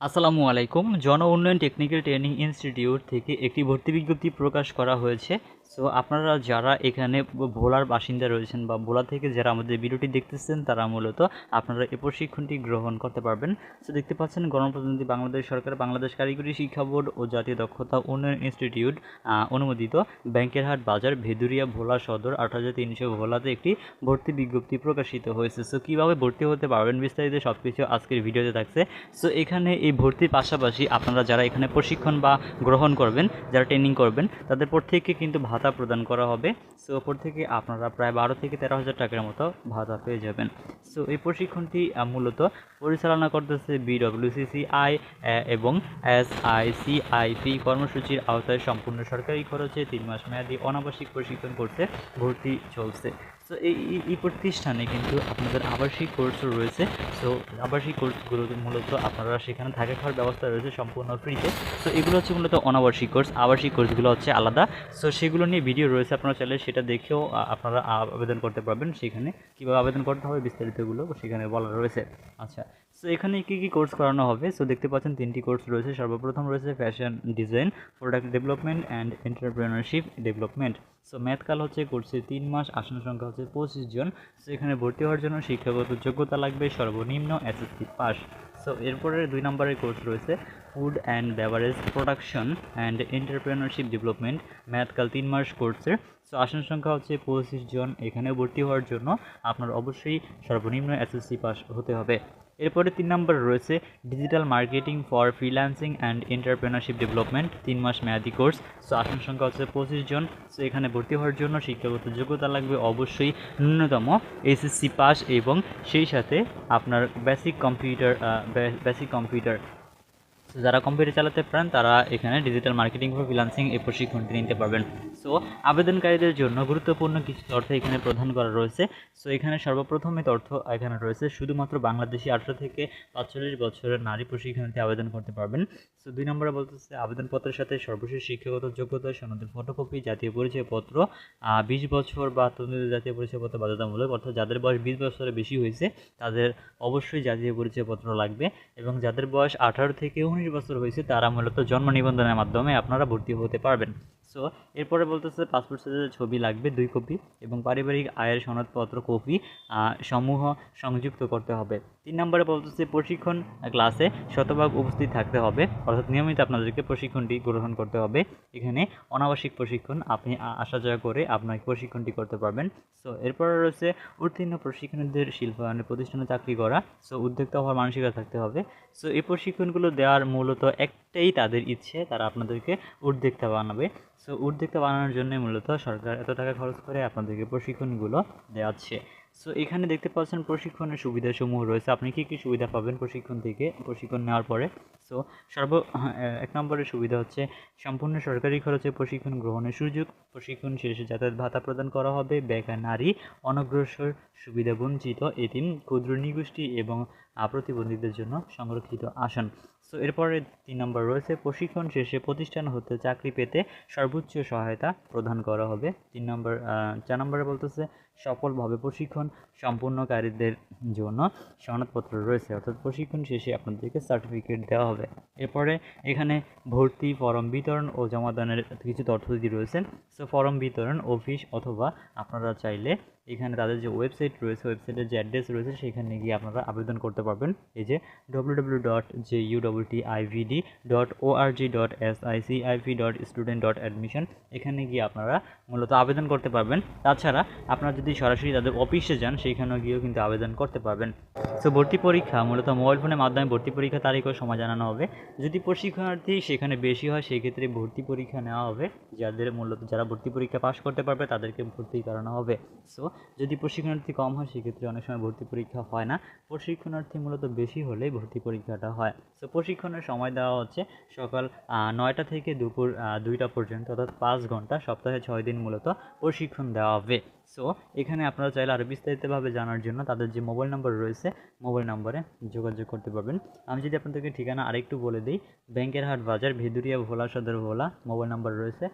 আসসালামু আলাইকুম। জন উন্নয়ন টেকনিক্যাল ট্রেনিং ইনস্টিটিউট থেকে একটি ভর্তি বিজ্ঞপ্তি প্রকাশ করা হয়েছে। সো আপনারা যারা এখানে ভোলার বাসিন্দা রয়েছেন বা ভোলা থেকে যারা আমাদের ভিডিওটি দেখতেছেন, তারা মূলত আপনারা এই প্রশিক্ষণটি গ্রহণ করতে পারবেন। সো দেখতে পাচ্ছেন গণপ্রতিনিধি বাংলাদেশ সরকার, বাংলাদেশ কারিগরি শিক্ষা বোর্ড ও জাতীয় দক্ষতা উন্নয়ন ইনস্টিটিউট অনুমোদিত ব্যাংকের হাট বাজার, ভেদুরিয়া ভোলা সদর আট হাজার তিনশো ভোলাতে একটি ভর্তি বিজ্ঞপ্তি প্রকাশিত হয়েছে। সো কীভাবে ভর্তি হতে পারবেন বিস্তারিত সব কিছু আজকের ভিডিওতে থাকছে। সো এখানে এই ভর্তির পাশাপাশি আপনারা যারা এখানে প্রশিক্ষণ বা গ্রহণ করবেন, যারা ট্রেনিং করবেন, তাদের প্রত্যেককে কিন্তু ভাতা প্রদান করা হবে। সো ওপর থেকে আপনারা প্রায় বারো থেকে তেরো হাজার টাকার মতো ভাতা পেয়ে যাবেন। সো এই প্রশিক্ষণটি মূলত পরিচালনা করতেছে বিডব্লিউসিসিআই এবং S I C I P কর্মসূচির আওতায় সম্পূর্ণ সরকারি খরচে তিন মাস মেয়াদি অনাবাসিক প্রশিক্ষণ করতে ভর্তি চলছে। সো এই প্রতিষ্ঠানে কিন্তু আপনাদের আবাসিক কোর্সও রয়েছে। সো আবাসিক কোর্সগুলো মূলত আপনারা সেখানে থাকা খাওয়ার ব্যবস্থা রয়েছে সম্পূর্ণ ফ্রিতে সো এগুলো হচ্ছে মূলত অনাবাসিক কোর্স আবাসিক কোর্সগুলো হচ্ছে আলাদা। সো সেগুলো নিয়ে ভিডিও রয়েছে আপনারা চাইলে সেটা দেখেও আপনারা আবেদন করতে পারবেন সেখানে। কীভাবে আবেদন করতে হবে বিস্তারিতগুলো সেখানে বলা রয়েছে। আচ্ছা সো এখানে কী কী কোর্স করানো হবে? সো দেখতে পাচ্ছেন তিনটি কোর্স রয়েছে। সর্বপ্রথম রয়েছে fashion design product development and entrepreneurship development so ম্যাথকাল হচ্ছে কোর্সে তিন মাস, আসন সংখ্যা হচ্ছে পঁচিশ জন। সো এখানে ভর্তি হওয়ার জন্য শিক্ষাগত যোগ্যতা লাগবে সর্বনিম্ন এসএসসি পাস। সো এরপরে দুই নম্বরের কোর্স রয়েছে food and beverage production and entrepreneurship development ম্যাথকাল তিন মাস কোর্সের সো আসন সংখ্যা হচ্ছে পঁচিশ জন, এখানে ভর্তি হওয়ার জন্য আপনার অবশ্যই সর্বনিম্ন এসএসসি পাস হতে হবে। এরপরে তিন নম্বর রয়েছে digital marketing for freelancing and entrepreneurship development তিন মাস মেয়াদি কোর্স সো আসন সংখ্যা হচ্ছে পঁচিশ জন। সো এখানে ভর্তি হওয়ার জন্য শিক্ষাগত যোগ্যতা লাগবে অবশ্যই ন্যূনতম এসএসসি পাস এবং সেই সাথে আপনার বেসিক কম্পিউটার বেসিক কম্পিউটার তো যারা কম্পিউটার চালাতে পারেন, তারা এখানে ডিজিটাল মার্কেটিং ফর ফ্রিলান্সিং এই প্রশিক্ষণটি নিতে পারবেন। সো আবেদনকারীদের জন্য গুরুত্বপূর্ণ কিছু তথ্য এখানে প্রদান করা রয়েছে। সো এখানে সর্বপ্রথমে তথ্য এখানে রয়েছে, শুধুমাত্র বাংলাদেশি আঠারো থেকে পাঁচচল্লিশ বছরের নারী প্রশিক্ষণতে আবেদন করতে পারবেন। সো দুই নম্বরে বলতেছে, আবেদনপত্রের সাথে সর্বশেষ শিক্ষাগত যোগ্যতা, সনদের ফটোকপি জাতীয় পরিচয়পত্র বিশ বছর বা তরুণীদের জাতীয় পরিচয়পত্র বাধ্যতামূলক, অর্থাৎ যাদের বয়স বিশ বছরের বেশি হয়েছে, তাদের অবশ্যই জাতীয় পরিচয়পত্র লাগবে এবং যাদের বয়স আঠারো থেকে উনিশ বছর হয়েছে তারা মূলত জন্ম নিবন্ধনের মাধ্যমে আপনারা ভর্তি হতে পারবেন। সো এরপরে বলতেছে পাসপোর্ট সাইজের ছবি লাগবে দুই কপি এবং পারিবারিক আয়ের সনদপত্র কপি সমূহ সংযুক্ত করতে হবে। তিন নম্বরে বলতেছে প্রশিক্ষণ ক্লাসে শতভাগ উপস্থিত থাকতে হবে। অর্থাৎ নিয়মিত আপনাদেরকে প্রশিক্ষণটি গ্রহণ করতে হবে। এখানে অনাবাসিক প্রশিক্ষণ আপনি আসা যাওয়া করে আপনার প্রশিক্ষণটি করতে পারবেন। সো এরপরে রয়েছে উত্তীর্ণ প্রশিক্ষণীদের শিল্পায়নের প্রতিষ্ঠানে চাকরি করা। সো উদ্যোক্তা হওয়ার মানসিকতা থাকতে হবে। সো এই প্রশিক্ষণগুলো দেওয়ার মূলত একটাই তাদের ইচ্ছে, তারা আপনাদেরকে উদ্যোক্তা বানাবে। সো উদ্যোক্তা বানানোর জন্য মূলত সরকার এত টাকা খরচ করে আপনাদেরকে প্রশিক্ষণগুলো দেওয়াচ্ছে। সো এখানে দেখতে পাচ্ছেন প্রশিক্ষণের সুবিধাসমূহ রয়েছে। আপনি কী কী সুবিধা পাবেন প্রশিক্ষণ থেকে, প্রশিক্ষণ নেওয়ার পরে? সো সর্ব এক নম্বরের সুবিধা হচ্ছে সম্পূর্ণ সরকারি খরচে প্রশিক্ষণ গ্রহণের সুযোগ। প্রশিক্ষণ শেষে যাতায়াত ভাতা প্রদান করা হবে। বেকার নারী অনগ্রসর সুবিধা বঞ্চিত এতিম, ক্ষুদ্র নিগোষ্ঠী এবং প্রতিবন্ধীদের জন্য সংরক্ষিত আসন। সো এরপরে তিন নম্বর রয়েছে, প্রশিক্ষণ শেষে প্রতিষ্ঠান হতে চাকরি পেতে সর্বোচ্চ সহায়তা প্রদান করা হবে। তিন নম্বর চার নম্বরে বলতেছে, সফলভাবে প্রশিক্ষণ সম্পূর্ণকারীদের জন্য সনদপত্র রয়েছে। অর্থাৎ প্রশিক্ষণ শেষে আপনাদেরকে সার্টিফিকেট দেওয়া হবে। এরপরে এখানে ভর্তি ফর্ম বিতরণ ও জমাদানের কিছু তথ্যদি রয়েছে। সো ফর্ম বিতরণ অফিস অথবা আপনারা চাইলে এখানে তাদের যে ওয়েবসাইট রয়েছে ওয়েবসাইটের যে অ্যাড্রেস রয়েছে, সেখানে গিয়ে আপনারা আবেদন করতে পারবেন। এই যে W W dot IVD dot dot S dot student dot admission এখানে গিয়ে আপনারা মূলত আবেদন করতে পারবেন। তাছাড়া আপনারা যদি সরাসরি তাদের অফিসে যান সেইখানেও গিয়েও কিন্তু আবেদন করতে পারবেন। সো ভর্তি পরীক্ষা, মূলত মোবাইল ফোনের মাধ্যমে ভর্তি পরীক্ষা তারিখ ও সময় জানানো হবে। যদি প্রশিক্ষণার্থী সেখানে বেশি হয় সেই ক্ষেত্রে ভর্তি পরীক্ষা নেওয়া হবে। যাদের মূলত যারা ভর্তি পরীক্ষা পাশ করতে পারবে, তাদেরকে ভর্তি করানো হবে। সো যদি প্রশিক্ষণার্থী কম হয়, সেক্ষেত্রে অনেক সময় ভর্তি পরীক্ষা হয় না। প্রশিক্ষণার্থী মূলত বেশি হলেই ভর্তি পরীক্ষাটা হয়। সো প্রশিক্ষণের সময় দেওয়া হচ্ছে সকাল নয়টা থেকে দুপুর দুইটা পর্যন্ত, অর্থাৎ পাঁচ ঘণ্টা, সপ্তাহে ছয় দিন মূলত প্রশিক্ষণ দেওয়া হবে। সো এখানে আপনারা চাইলে আরও বিস্তারিতভাবে জানার জন্য তাদের যে মোবাইল নাম্বার রয়েছে, মোবাইল নম্বরে যোগাযোগ করতে পারবেন। আমি যদি আপনাদেরকে ঠিকানা আরেকটু বলে দিই, ব্যাংকের হাট বাজার, ভেদুরিয়া ভোলা সদর ভোলা, মোবাইল নাম্বার রয়েছে।